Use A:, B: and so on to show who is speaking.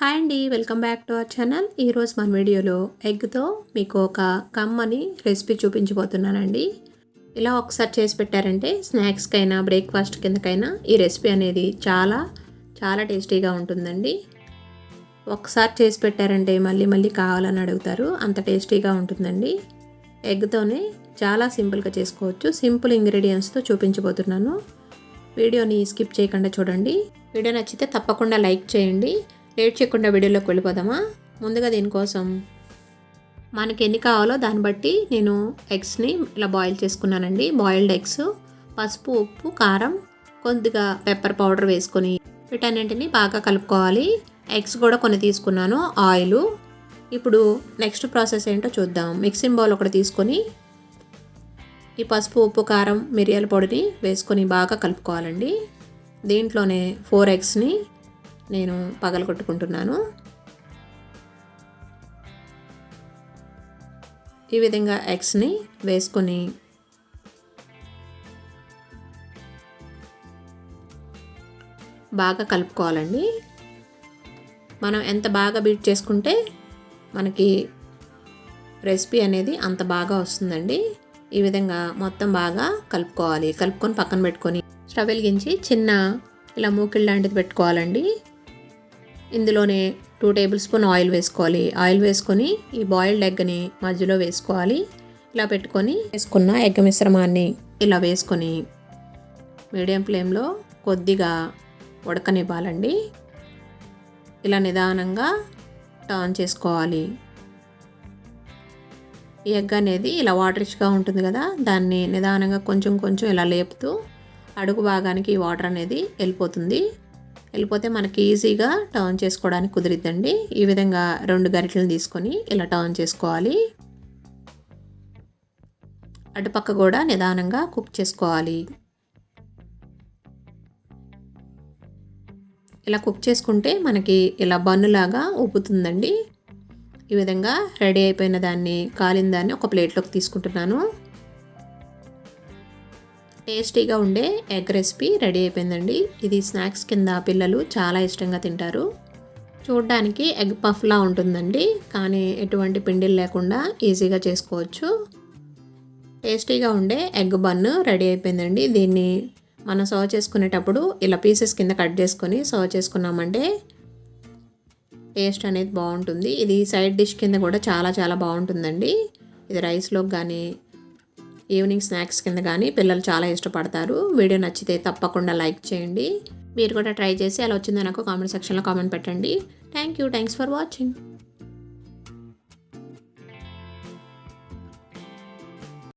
A: Hi అండి welcome back to our channel. ఈరోజు మన వీడియోలో ఎగ్తో మీకు ఒక కమ్మని రెసిపీ చూపించబోతున్నానండి. ఇలా ఒకసారి చేసి పెట్టారంటే స్నాక్స్కైనా బ్రేక్ఫాస్ట్ కిందకైనా ఈ రెసిపీ అనేది చాలా చాలా టేస్టీగా ఉంటుందండి. ఒకసారి చేసి పెట్టారంటే మళ్ళీ మళ్ళీ కావాలని అడుగుతారు. అంత టేస్టీగా ఉంటుందండి. ఎగ్తోనే చాలా సింపుల్గా చేసుకోవచ్చు. సింపుల్ ఇంగ్రీడియంట్స్తో చూపించబోతున్నాను. వీడియోని స్కిప్ చేయకుండా చూడండి. వీడియో నచ్చితే తప్పకుండా లైక్ చేయండి. లేట్ చేయకుండా వీడియోలోకి వెళ్ళిపోదామా? ముందుగా దీనికోసం మనకి ఎన్ని కావాలో దాన్ని బట్టి నేను ఎగ్స్ని ఇలా బాయిల్ చేసుకున్నానండి. బాయిల్డ్ ఎగ్స్ పసుపు ఉప్పు కారం కొద్దిగా పెప్పర్ పౌడర్ వేసుకొని వీటన్నింటిని బాగా కలుపుకోవాలి. ఎగ్స్ కూడా కొన్ని తీసుకున్నాను. ఆయిల్. ఇప్పుడు నెక్స్ట్ ప్రాసెస్ ఏంటో చూద్దాం. మిక్సింగ్ బౌల్ ఒకటి తీసుకొని ఈ పసుపు ఉప్పు కారం మిరియాల పొడిని వేసుకొని బాగా కలుపుకోవాలండి. దీంట్లోనే ఫోర్ ఎగ్స్ని నేను పగలగొట్టుకుంటున్నాను. ఈ విధంగా ఎగ్స్ని వేసుకొని బాగా కలుపుకోవాలండి. మనం ఎంత బాగా బీట్ చేసుకుంటే మనకి రెసిపీ అనేది అంత బాగా వస్తుందండి. ఈ విధంగా మొత్తం బాగా కలుపుకోవాలి. కలుపుకొని పక్కన పెట్టుకొని స్టవ్ వెలిగించి చిన్న ఇలా మూకిళ్ళ లాంటిది పెట్టుకోవాలండి. ఇందులోనే టూ టేబుల్ స్పూన్ ఆయిల్ వేసుకోవాలి. ఆయిల్ వేసుకొని ఈ బాయిల్డ్ ఎగ్ని మధ్యలో వేసుకోవాలి. ఇలా పెట్టుకొని వేసుకున్న ఎగ్ మిశ్రమాన్ని ఇలా వేసుకొని మీడియం ఫ్లేమ్లో కొద్దిగా ఉడకనివ్వాలండి. ఇలా నిదానంగా టర్న్ చేసుకోవాలి. ఈ ఎగ్ అనేది ఇలా వాటరిష్గా ఉంటుంది కదా దాన్ని నిదానంగా కొంచెం కొంచెం ఇలా లేపుతూ అడుగు భాగానికి ఈ వాటర్ అనేది వెళ్ళిపోతుంది. వెళ్ళిపోతే మనకి ఈజీగా టర్న్ చేసుకోవడానికి కుదిరిద్దండి. ఈ విధంగా రెండు గరిటెలను తీసుకొని ఇలా టర్న్ చేసుకోవాలి. అటుపక్క కూడా నిదానంగా కుక్ చేసుకోవాలి. ఇలా కుక్ చేసుకుంటే మనకి ఇలా బన్నులాగా ఉబ్బుతుందండి. ఈ విధంగా రెడీ అయిపోయిన దాన్ని కాలిన దాన్ని ఒక ప్లేట్లోకి తీసుకుంటున్నాను. టేస్టీగా ఉండే ఎగ్ రెసిపీ రెడీ అయిపోయిందండి. ఇది స్నాక్స్ కింద పిల్లలు చాలా ఇష్టంగా తింటారు. చూడడానికి ఎగ్ పఫ్లా ఉంటుందండి. కానీ ఎటువంటి పిండిలు లేకుండా ఈజీగా చేసుకోవచ్చు. టేస్టీగా ఉండే ఎగ్ బన్ రెడీ అయిపోయిందండి. దీన్ని మనం సర్వ్ చేసుకునేటప్పుడు ఇలా పీసెస్ కింద కట్ చేసుకొని సర్వ్ చేసుకున్నామంటే టేస్ట్ అనేది బాగుంటుంది. ఇది సైడ్ డిష్ కింద కూడా చాలా చాలా బాగుంటుందండి. ఇది రైస్లోకి కానీ ఈవినింగ్ స్నాక్స్ కింద కానీ పిల్లలు చాలా ఇష్టపడతారు. వీడియో నచ్చితే తప్పకుండా లైక్ చేయండి. మీరు కూడా ట్రై చేసి అలా వచ్చిందో నాకు కామెంట్ సెక్షన్లో కామెంట్ పెట్టండి. Thank you. Thanks for watching.